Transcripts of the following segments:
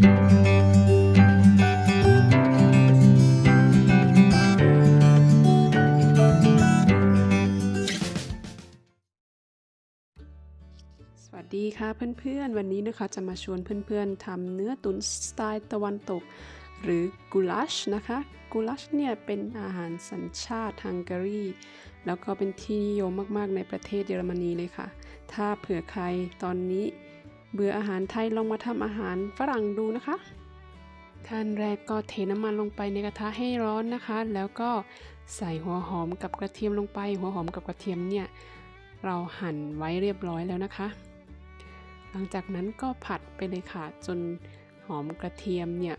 สวัสดีค่ะเพื่อนๆ วันนี้นะคะจะมาชวนเพื่อนๆทำเนื้อตุ๋นสไตล์ตะวันตก หรือกูลาชนะคะกูลาชเนี่ยเป็นอาหารสัญชาติฮังการีแล้วก็เป็นที่นิยมมากๆในประเทศเยอรมนีเลยค่ะ ถ้าเผื่อใครตอนนี้ เบื่ออาหารไทยลองมาทำอาหารฝรั่งดูนะคะขั้นแรกก็เทน้ำมันลงไปในกระทะให้ร้อนนะคะ แล้วก็ใส่หัวหอมกับกระเทียมลงไป หัวหอมกับกระเทียมเนี่ยเราหั่นไว้เรียบร้อยแล้วนะคะ หลังจากนั้นก็ผัดไปเลยค่ะจนหอมกระเทียมเนี่ย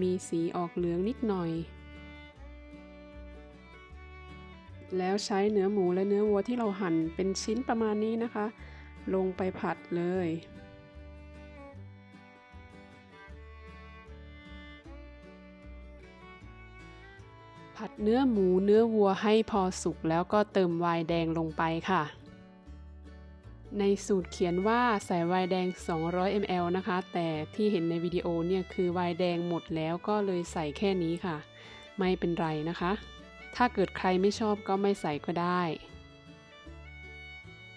มีสีออกเหลืองนิดหน่อย แล้วใช้เนื้อหมูและเนื้อวัวที่เราหั่นเป็นชิ้นประมาณนี้นะคะ ลงไปผัดเลย ผัดเนื้อหมูเนื้อวัวให้พอสุกแล้วก็เติมไวน์แดงลงไปค่ะ ในสูตรเขียนว่าใส่ไวน์แดง 200 ml นะคะ แต่ที่เห็นในวิดีโอเนี่ยคือไวน์แดงหมดแล้วก็เลยใส่แค่นี้ค่ะ ไม่เป็นไรนะคะ ถ้าเกิดใครไม่ชอบก็ไม่ใส่ก็ได้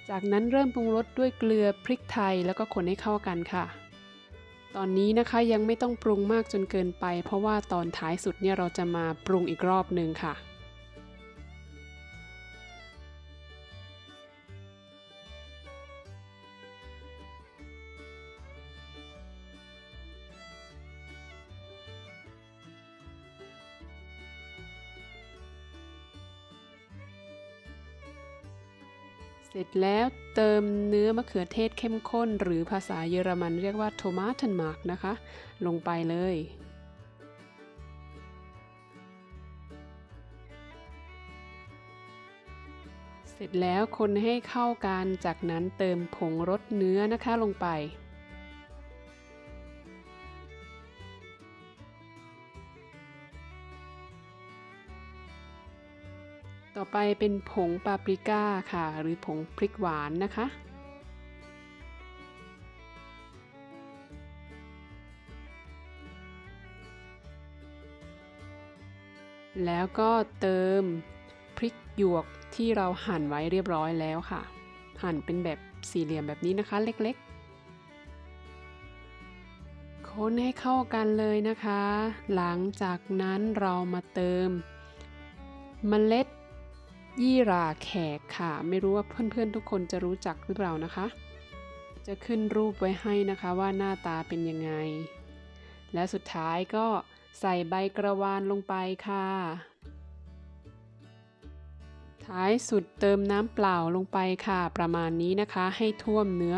จากนั้นเริ่มปรุงรสด้วยเกลือพริกไทยแล้วก็คนให้เข้ากันค่ะ ตอนนี้นะคะยังไม่ต้องปรุงมากจนเกินไป เพราะว่าตอนท้ายสุดเนี่ยเราจะมาปรุงอีกรอบหนึ่งค่ะ เสร็จแล้วเติมเนื้อมะเขือเทศเข้มข้น หรือภาษาเยอรมันเรียกว่าโทมาทันมาร์กนะคะ ลงไปเลย เสร็จแล้วคนให้เข้ากันจากนั้นเติมผงรสเนื้อนะคะลงไป ต่อไปเป็นผงปาปริก้าค่ะ หรือผงพริกหวานนะคะ แล้วก็เติมพริกหยวกที่เราหั่นไว้เรียบร้อยแล้วค่ะ หั่นเป็นแบบสี่เหลี่ยมแบบนี้นะคะ เล็กๆ คนให้เข้ากันเลยนะคะ หลังจากนั้นเรามาเติมเมล็ด ยี่ราแขกค่ะ ไม่รู้ว่าเพื่อนๆ ทุกคนจะรู้จักหรือเปล่านะคะ จะขึ้นรูปไว้ให้นะคะว่าหน้าตาเป็นยังไง และสุดท้ายก็ใส่ใบกระวานลงไปค่ะ ท้ายสุดเติมน้ำเปล่าลงไปค่ะ ประมาณนี้นะคะให้ท่วมเนื้อ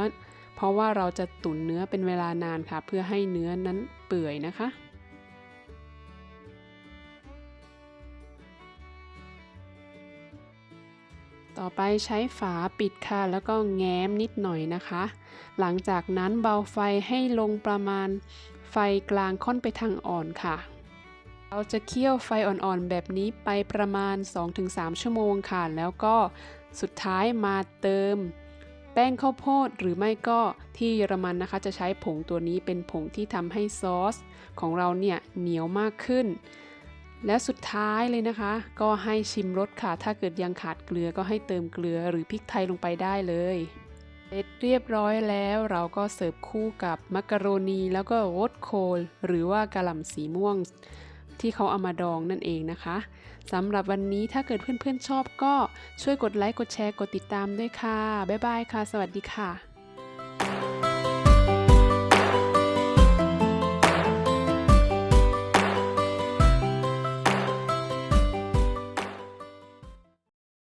เพราะว่าเราจะตุ๋นเนื้อเป็นเวลานานค่ะ เพื่อให้เนื้อนั้นเปื่อยนะคะ ต่อไปใช้ฝาปิดค่ะ แล้วก็แง้มนิดหน่อยนะคะ หลังจากนั้นเบาไฟให้ลงประมาณไฟกลางค่อนไปทางอ่อนค่ะ เราจะเคี่ยวไฟอ่อนๆแบบนี้ไปประมาณ 2-3 ชั่วโมงค่ะ แล้วก็สุดท้ายมาเติม แป้งข้าวโพดหรือไม่ก็ที่เยอรมันนะคะ จะใช้ผงตัวนี้เป็นผงที่ทำให้ซอส ของเราเนี่ยเหนียวมากขึ้น และสุดท้ายเลยนะคะ ก็ให้ชิมรสค่ะ ถ้าเกิดยังขาดเกลือก็ให้เติมเกลือหรือพริกไทยลงไปได้เลยเสร็จเรียบร้อยแล้วเราก็เสิร์ฟคู่กับมักกะโรนีแล้วก็โรสโคล หรือว่ากะหล่ำสีม่วงที่เขาเอามาดองนั่นเองนะคะสำหรับวันนี้ถ้าเกิดเพื่อนๆชอบก็ช่วยกดไลค์กดแชร์กดติดตามด้วยค่ะ บ๊ายบายค่ะ สวัสดีค่ะ